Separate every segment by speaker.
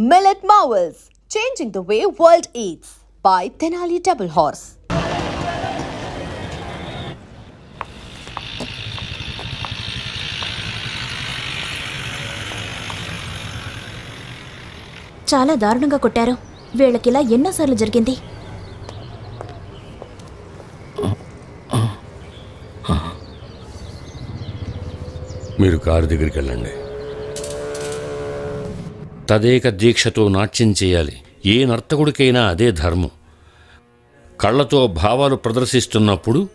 Speaker 1: Millet Marvels, changing the way world eats by Tenali Double Horse.
Speaker 2: చాలా దారుణంగా కొట్టారు వీళ్ళకిలా ఎన్నోసార్లు జరిగింది
Speaker 3: మీరు కారు దగ్గరికి వెళ్ళండి తదేక దీక్షతో నాట్యం చేయాలి. ఏ నర్తకుడికైనా అదే ధర్మం. కళ్ళతో భావాలు ప్రదర్శిస్తున్నప్పుడు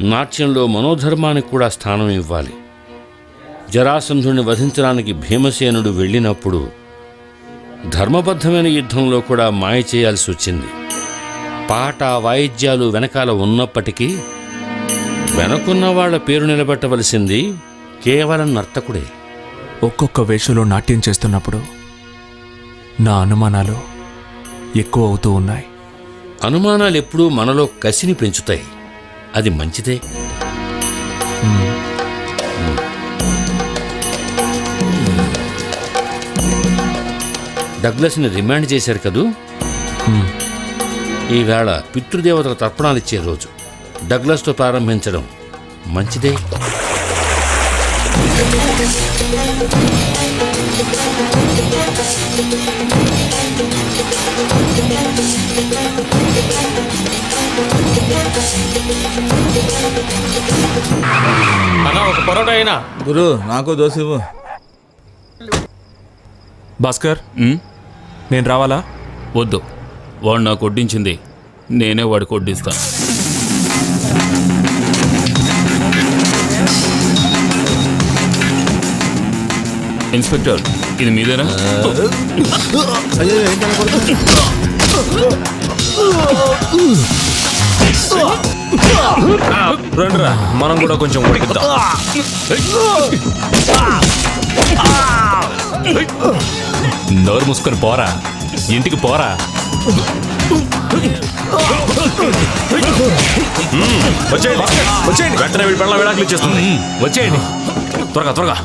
Speaker 3: నాట్యంలో మనోధర్మానికి కూడా స్థానం ఇవ్వాలి. జరాసంధుణ్ణి వధించడానికి భీమసేనుడు వెళ్ళినప్పుడు ధర్మబద్ధమైన యుద్ధంలో కూడా మాయ చేయాల్సి వచ్చింది. పాట వాయిద్యాలు వెనకాల ఉన్నప్పటికీ వెనకున్న వాళ్ళ పేరు నిలబెట్టవలసింది కేవలం నర్తకుడే.
Speaker 4: ఒక్కొక్క వేషలో నాట్యం చేస్తున్నప్పుడు నా అనుమానాలు ఎక్కువ అవుతూ ఉన్నాయి.
Speaker 3: అనుమానాలు ఎప్పుడూ మనలో కసిని పెంచుతాయి. అది మంచిదే. డగ్లస్ని రిమాండ్ చేశారు కదూ? ఈవేళ పితృదేవతల తర్పణాలు ఇచ్చే రోజు. డగ్లస్తో ప్రారంభించడం మంచిదే.
Speaker 5: అన్న ఒక పొరోటా అయినా.
Speaker 6: గురు నాకు దోశ ఇవ్వు.
Speaker 4: భాస్కర్ నేను రావాలా?
Speaker 5: వద్దు. వాడు నాకు వడ్డించింది. నేనే వాడికి వడ్డిస్తాను. ఇన్స్పెక్టర్ ఇది మీదేనా?
Speaker 6: అయ్యో?
Speaker 4: రండిరా మనం కూడా కొంచెం ఉడికిద్దాం.
Speaker 5: నోరు మూసుకొని పోరా. ఇంటికి పోరా.
Speaker 4: వచ్చేయండి వచ్చేయండి. వెంటనే వీడి పెళ్ళ విడాకులు ఇచ్చేస్తుంది.
Speaker 5: వచ్చేయండి.
Speaker 4: త్వరగా త్వరగా.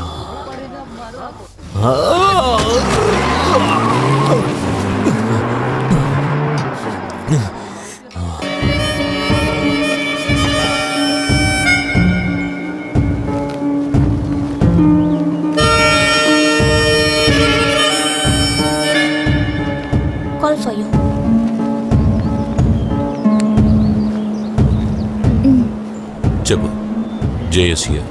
Speaker 2: కాల్ ఫర్ యూ
Speaker 7: చెప్పు జేఎస్ఏ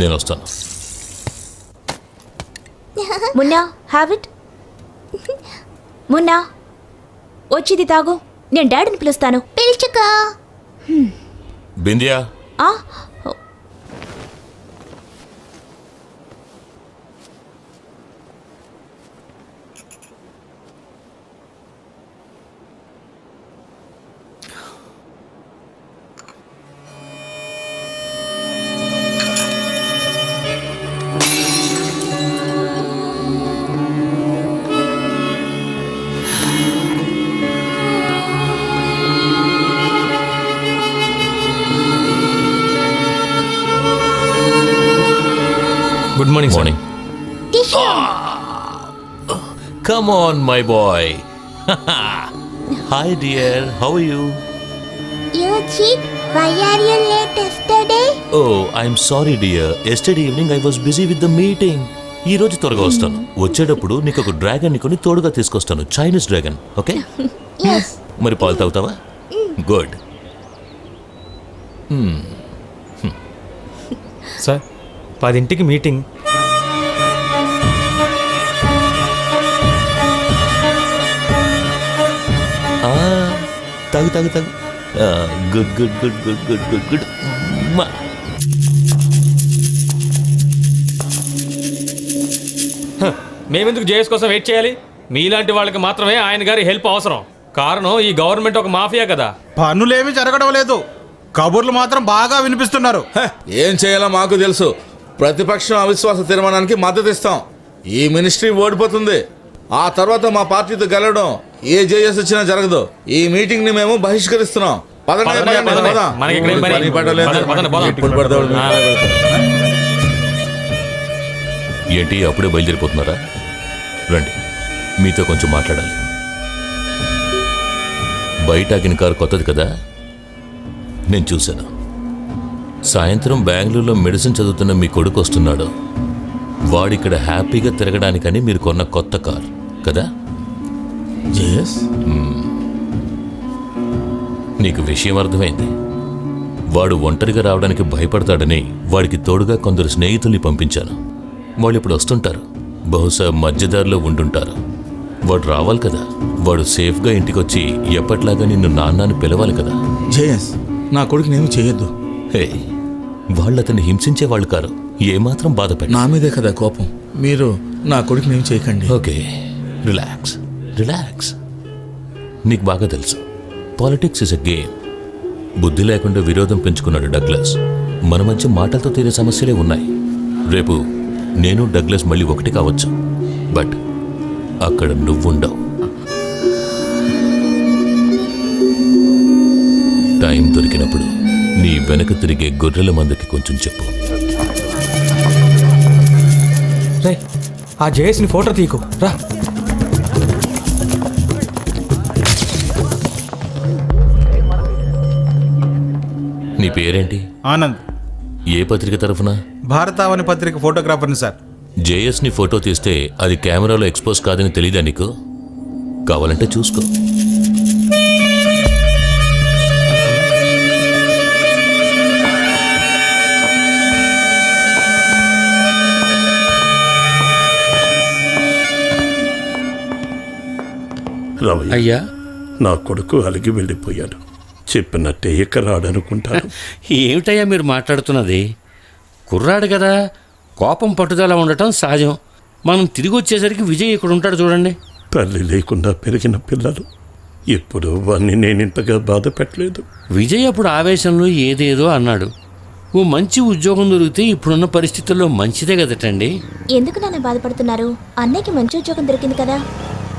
Speaker 7: నేను వస్తాను.
Speaker 2: మున్నా హ్యావ్ ఇట్ మున్నా వచ్చింది తాగు. నేను డాడీని పిలుస్తాను. పిలుచుకో.
Speaker 7: బిందియా?
Speaker 2: ఆ?
Speaker 7: Come on my boy hi dear how you
Speaker 8: You? Cheat? Why are you late yesterday?
Speaker 7: Oh I'm sorry dear yesterday evening I was busy with the meeting ఈ రోజు త్వరగా వస్తాను. వచ్చేటప్పుడు నీకు ఒక డ్రాగన్ని కొని తోడుగా తీసుకొస్తాను. Chinese dragon okay
Speaker 8: Yes.
Speaker 7: మరి పాలు తాగుతావా? గుడ్
Speaker 4: సార్ పదింటికి మీటింగ్
Speaker 7: తాగు తాగు తాగు. Good good good good good good good.
Speaker 5: మేమెందుకు జేఎస్ కోసం వెయిట్ చేయాలి? మీలాంటి వాళ్ళకి మాత్రమే ఆయన గారి హెల్ప్ అవసరం. కారణం ఈ గవర్నమెంట్ ఒక మాఫియా కదా.
Speaker 6: పనులేమీ జరగడం లేదు కబుర్లు మాత్రం బాగా వినిపిస్తున్నారు.
Speaker 9: ఏం చేయాలో మాకు తెలుసు. ప్రతిపక్షం అవిశ్వాస తీర్మానానికి మద్దతు ఇస్తాం ఈ మినిస్ట్రీ ఓడిపోతుంది. ఆ తర్వాత మా పార్టీతో గెలవడం ఏ జేఎస్ వచ్చినా జరగదు ఈ మీటింగ్ని మేము బహిష్కరిస్తున్నాం పదండి,
Speaker 5: పదండి,
Speaker 9: పదండి,
Speaker 5: పదండి.
Speaker 9: పదం.
Speaker 5: మనకి ఇక్కడ ఏం పని?
Speaker 9: పని పాట లేదు.
Speaker 5: పదండి, పదండి, పోదాం.
Speaker 9: ఎప్పుడు పడితే అప్పుడు
Speaker 5: ఆ.
Speaker 7: ఏంటి అప్పుడే బయలుదేరిపోతున్నారా రండి మీతో కొంచెం మాట్లాడాలి బయట ఆగిన కారు కొత్తది కదా నేను చూశాను సాయంత్రం బెంగళూరులో మెడిసిన్ చదువుతున్న మీ కొడుకు వస్తున్నాడు వాడిక్కడ హ్యాపీగా తిరగడానికని మీరు కొన్న కొత్త కార్ కదా?
Speaker 9: జేఎస్
Speaker 7: నీకు విషయం అర్థమైంది. వాడు ఒంటరిగా రావడానికి భయపడతాడని వాడికి తోడుగా కొందరు స్నేహితుల్ని పంపించాను. వాళ్ళు ఇప్పుడు వస్తుంటారు. బహుశా మధ్యదారిలో ఉండుంటారు. వాడు రావాలి కదా. వాడు సేఫ్గా ఇంటికొచ్చి ఎప్పట్లాగా నిన్ను నాన్నని పిలవాలి కదా.
Speaker 9: జేఎస్ నా కొడుకుని ఏమి చేయొద్దు.
Speaker 7: హే వాళ్ళు అతన్ని హింసించే వాళ్ళు కారు. ఏమాత్రం బాధపెట్ట
Speaker 9: నా మీదే కదా కోపం. మీరు నా కొడుకుని ఏమి చేయకండి.
Speaker 7: ఓకే. రిలాక్స్ రిలాక్స్ నీకు బాగా తెలుసు. పాలిటిక్స్ ఇస్ ఎ గేమ్ బుద్ధి లేకుండా విరోధం పెంచుకున్నాడు డగ్లస్ మన మధ్య మాటలతో తీరే సమస్యలే ఉన్నాయి. రేపు నేను డగ్లస్ మళ్ళీ ఒకటి కావచ్చు. బట్ అక్కడ నువ్వుండవు. టైం దొరికినప్పుడు నీ వెనక తిరిగే గొర్రెల మందకి కొంచెం చెప్పు.
Speaker 5: రే ఆ జేఎస్ని ఫోటో తీకు. రా.
Speaker 7: నీ పేరేంటి?
Speaker 6: ఆనంద్.
Speaker 7: ఏ పత్రిక తరఫున?
Speaker 6: భారతావని పత్రిక ఫోటోగ్రాఫర్ని సార్.
Speaker 7: జేఎస్ని ఫోటో తీస్తే అది కెమెరాలో ఎక్స్పోజ్ కాదని తెలీదా నీకు? కావాలంటే చూసుకో.
Speaker 3: అయ్యా.
Speaker 10: నా కొడుకు అలిగి వెళ్ళిపోయాడు. చెప్పినట్టే ఇక రాడనుకుంటాను
Speaker 3: ఏమిటయ్యా మీరు మాట్లాడుతున్నది? కుర్రాడు కదా కోపం పట్టుదల ఉండటం సహజం. మనం తిరిగి వచ్చేసరికి విజయ్ ఇక్కడ ఉంటాడు చూడండి.
Speaker 10: తల్లి లేకుండా పెరిగిన పిల్లలు. ఇప్పుడు వాణ్ణి నేనింతగా బాధ పెట్టలేదు.
Speaker 3: విజయ్ అప్పుడు ఆవేశంలో ఏదేదో అన్నాడు. ఓ మంచి ఉద్యోగం దొరికితే ఇప్పుడున్న పరిస్థితుల్లో మంచిదే కదటండి.
Speaker 2: ఎందుకు నాన్న బాధపడుతున్నారు? అన్నయ్యకి మంచి ఉద్యోగం దొరికింది కదా.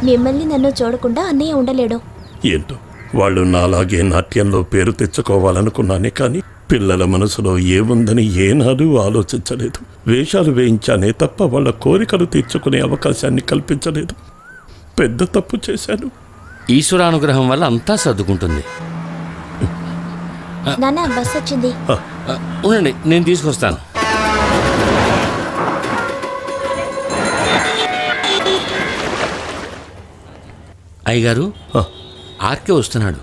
Speaker 2: మిమ్మల్ని నన్ను చూడకుండా అన్నయ్య ఉండలేడు.
Speaker 10: ఏంటో? వాళ్ళు నాలాగే నాట్యంలో పేరు తెచ్చుకోవాలనుకున్నానే కానీ పిల్లల మనసులో ఏముందని ఏనాడు ఆలోచించలేదు. వేషాలు వేయించానే తప్ప వాళ్ళ కోరికలు తీర్చుకునే అవకాశాన్ని కల్పించలేదు. పెద్ద తప్పు చేశాను.
Speaker 3: ఈశ్వరానుగ్రహం వల్ల అంతా సర్దుకుంటుంది.
Speaker 2: నాన్న బస్ వచ్చింది.
Speaker 3: ఆ, ఉండండి నేను తీసుకొస్తాను. అయ్యగారు. ఆర్కే వస్తున్నాడు.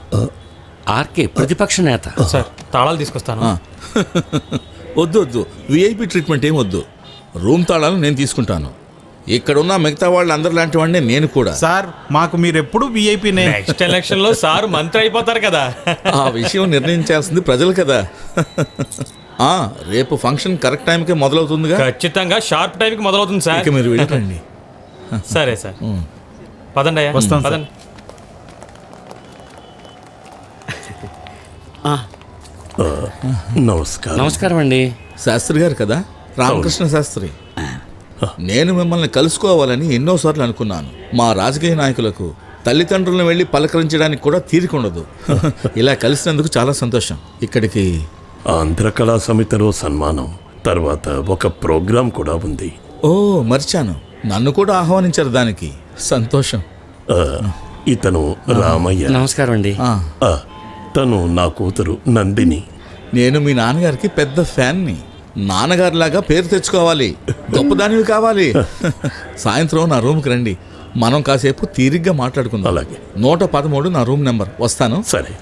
Speaker 3: ఆర్కే ప్రతిపక్ష నేత.
Speaker 5: సార్ తాళాలు తీసుకొస్తాను.
Speaker 9: వద్దు వద్దు. విఐపి ట్రీట్మెంట్ ఏం వద్దు. రూమ్ తాళాలు నేను తీసుకుంటాను. ఇక్కడ ఉన్న మిగతా వాళ్ళు అందరి లాంటి వాడిని నేను కూడా.
Speaker 6: సార్ మాకు మీరు ఎప్పుడు విఐపీనే
Speaker 5: నెక్స్ట్ ఎలక్షన్లో సార్ మంత్రి అయిపోతారు కదా.
Speaker 9: ఆ విషయం నిర్ణయించాల్సింది ప్రజలు కదా. ఆ రేపు ఫంక్షన్ కరెక్ట్ టైంకే మొదలవుతుందిగా?
Speaker 5: ఖచ్చితంగా షార్ప్ టైంకి మొదలవుతుంది సార్.
Speaker 9: ఇక మీరు వెళ్ళండి
Speaker 5: సరే సార్. పదండి అయ్యా
Speaker 6: వస్తాం.
Speaker 5: పదండి.
Speaker 10: నమస్కారం
Speaker 3: నమస్కారం. అండి
Speaker 9: శాస్త్రి గారు కదా? రామకృష్ణ శాస్త్రి. నేను మిమ్మల్ని కలుసుకోవాలని ఎన్నోసార్లు అనుకున్నాను. మా రాజకీయ నాయకులకు తల్లిదండ్రులను వెళ్ళి పలకరించడానికి కూడా తీరికుండదు ఇలా కలిసినందుకు చాలా సంతోషం. ఇక్కడికి
Speaker 10: ఆంధ్ర కళా సమితిలో సన్మానం తర్వాత ఒక ప్రోగ్రాం కూడా ఉంది.
Speaker 9: ఓ మర్చాను. నన్ను కూడా ఆహ్వానించారు దానికి. సంతోషం.
Speaker 10: ఇతను రామయ్య.
Speaker 3: నమస్కారం అండి
Speaker 10: తను నా కూతురు నందిని.
Speaker 9: నేను మీ నాన్నగారికి పెద్ద ఫ్యాన్ని. నాన్నగారిలాగా పేరు తెచ్చుకోవాలి. గొప్పదానివి కావాలి. సాయంత్రం నా రూమ్కి రండి. మనం కాసేపు తీరిగ్గా మాట్లాడుకుందాం.
Speaker 10: అలాగే.
Speaker 9: నూట పదమూడు నా రూమ్ నెంబర్. వస్తాను?
Speaker 10: సరే.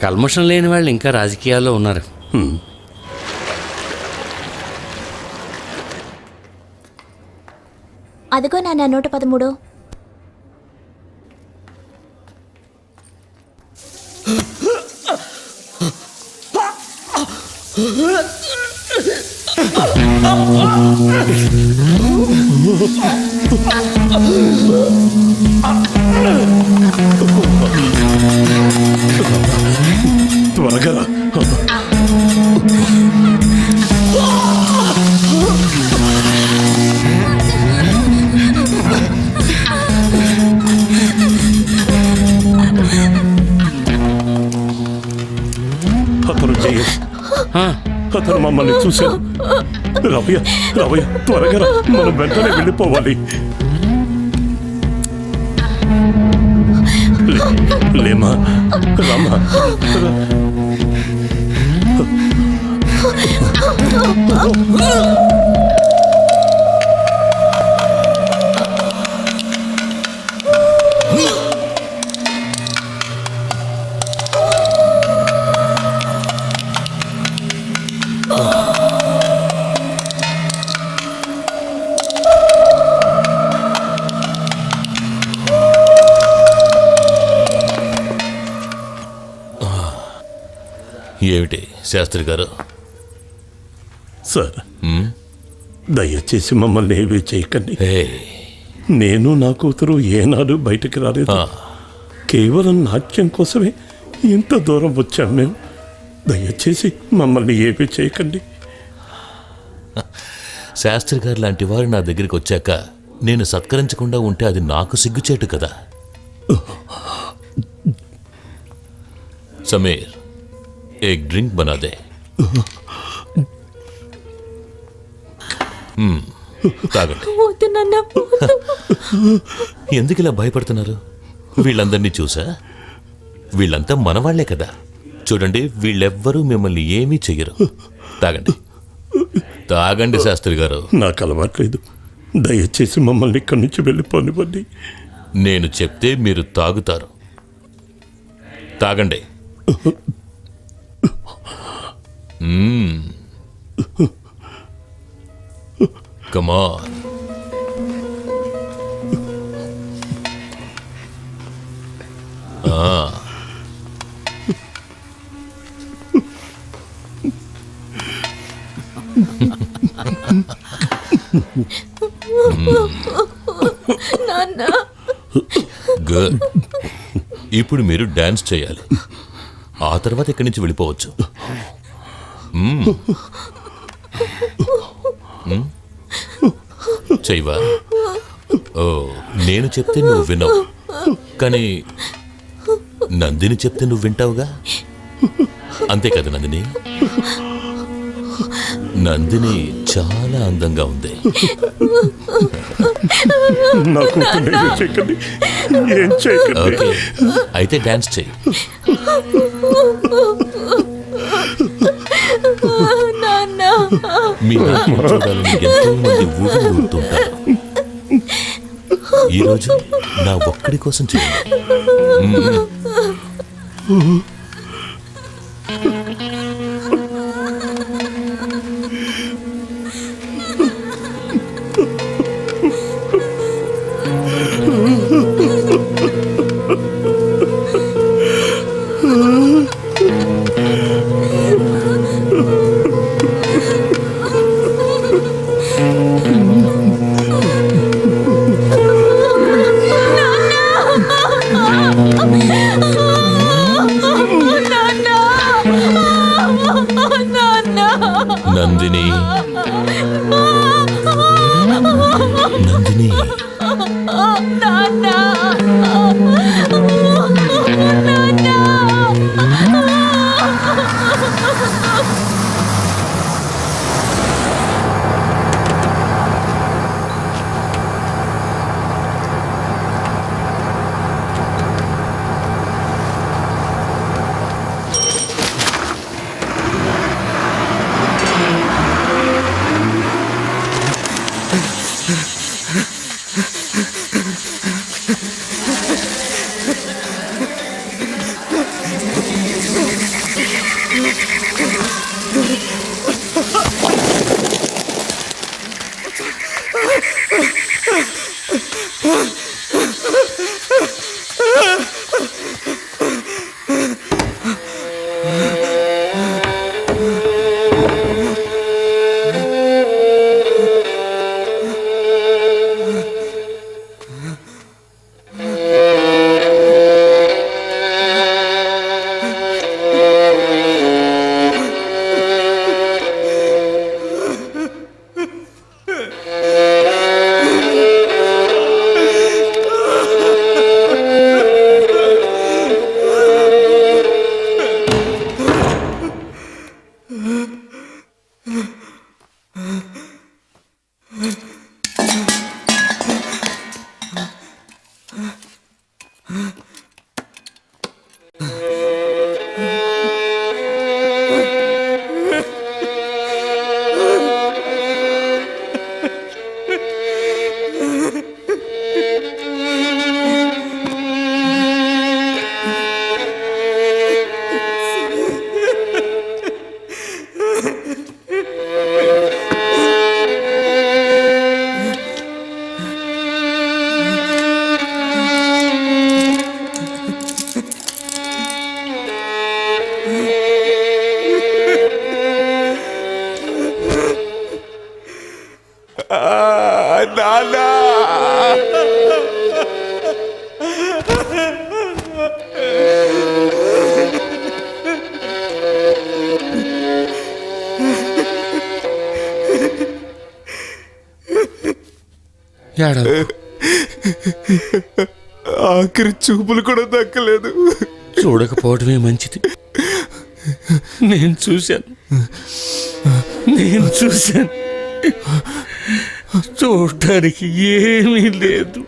Speaker 3: కల్మషం లేని వాళ్ళు ఇంకా రాజకీయాల్లో ఉన్నారు.
Speaker 10: హ్మ్.
Speaker 2: అదిగో నాన్న నూట పదమూడు.
Speaker 10: త్వరగా. అతను మమ్మల్ని చూశాడు. రవయ్య రవయ్య త్వరగా మనం వెంటనే వెళ్ళిపోవాలి. లే- లేమా రామా. రా.
Speaker 7: శాస్త్రి గారు.
Speaker 10: సార్ దయచేసి మమ్మల్ని ఏమీ చేయకండి. నేను నా కూతురు ఏనాడు బయటికి రాలేదు. కేవలం నాట్యం కోసమే ఇంత దూరం వచ్చాం మేము. దయచేసి మమ్మల్ని ఏమీ చేయకండి.
Speaker 7: శాస్త్రి గారు లాంటి వారు నా దగ్గరికి వచ్చాక నేను సత్కరించకుండా ఉంటే అది నాకు సిగ్గుచేటు కదా. సమీర్ एक ड्रिंक बना दे మ్మ్, తాగండి
Speaker 2: వద్దు నాన్న వద్దు.
Speaker 7: ఎందుకు ఇలా భయపడుతున్నారు వీళ్ళందరినీ చూసా వీళ్ళంతా మనవాళ్లే కదా చూడండి వీళ్ళెవ్వరూ మిమ్మల్ని ఏమీ చెయ్యరు తాగండి తాగండి శాస్త్రి గారు
Speaker 10: నాకు అలవాట్లేదు దయచేసి మమ్మల్ని ఇక్కడి నుంచి వెళ్ళిపోనివ్వండి
Speaker 7: నేను చెప్తే మీరు తాగుతారు తాగండి కమా
Speaker 2: నాన్న.
Speaker 7: గుడ్ ఇప్పుడు మీరు డాన్స్ చేయాలి. ఆ తర్వాత ఇక్కడి నుంచి వెళ్ళిపోవచ్చు. చెయ్యవా? ఓ నేను చెప్తే నువ్వు వినవు. కానీ నందిని చెప్తే నువ్వు వింటావుగా? అంతే కదా నందిని? నందిని చాలా అందంగా ఉంది. అయితే డాన్స్ చెయ్యి. మీ నాట్యం చూడాలని ఎంతో మంది ఊరు ఊరుతుంటారు. ఈరోజు నా ఒక్కడి కోసం చేయండి no, no.
Speaker 3: ఏడవ
Speaker 4: ఆఖరి చూపులు కూడా దక్కలేదు.
Speaker 3: చూడకపోవడమే మంచిది. నేను చూశాను. నేను చూశాను. చూడటానికి ఏమీ లేదు.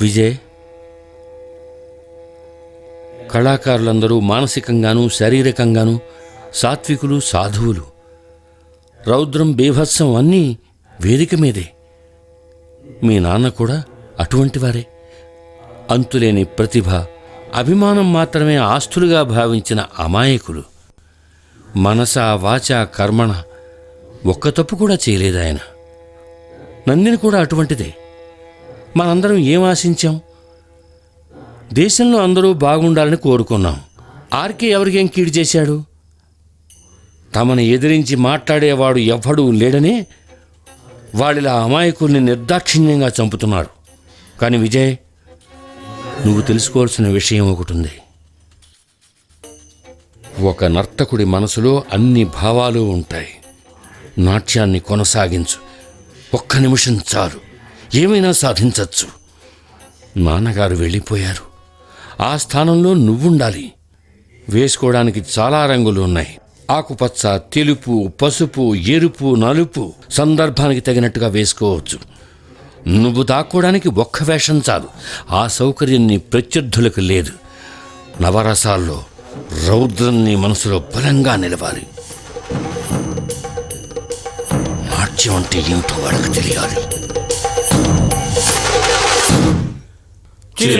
Speaker 3: విజయ్. కళాకారులందరూ మానసికంగానూ శారీరకంగానూ సాత్వికులు సాధువులు. రౌద్రం బీభత్సం అన్నీ వేదిక మీదే. మీ నాన్న కూడా అటువంటివారే అంతులేని ప్రతిభ అభిమానం మాత్రమే ఆస్తులుగా భావించిన అమాయకులు. మనస వాచ కర్మణ ఒక్క తప్పు కూడా చేయలేదు ఆయన. నందిని కూడా అటువంటిదే. మనందరం ఏం ఆశించాం? దేశంలో అందరూ బాగుండాలని కోరుకున్నాం. ఆర్కే ఎవరికేం కీడు చేశాడు? తమను ఎదిరించి మాట్లాడేవాడు ఎవ్వడూ లేడనే వాళ్ళిలా అమాయకుల్ని నిర్దాక్షిణ్యంగా చంపుతున్నారు. కానీ విజయ్ నువ్వు తెలుసుకోవాల్సిన విషయం ఒకటి ఉంది ఒక నర్తకుడి మనసులో అన్ని భావాలు ఉంటాయి. నాట్యాన్ని కొనసాగించు. ఒక్క నిమిషం చాలు. ఏమైనా సాధించచ్చు. నాన్నగారు వెళ్ళిపోయారు. ఆ స్థానంలో నువ్వుండాలి. వేసుకోవడానికి చాలా రంగులు ఉన్నాయి. ఆకుపచ్చ తెలుపు పసుపు ఎరుపు నలుపు సందర్భానికి తగినట్టుగా వేసుకోవచ్చు. నువ్వు దాక్కోవడానికి ఒక్క వేషం చాలు. ఆ సౌకర్యం నీ ప్రత్యర్థులకు లేదు. నవరసాల్లో రౌద్రం నీ మనసులో బలంగా నిలవాలి. నాట్యం అంటే ఏమిటో వాళ్ళకి తెలియాలి.
Speaker 5: Yeah.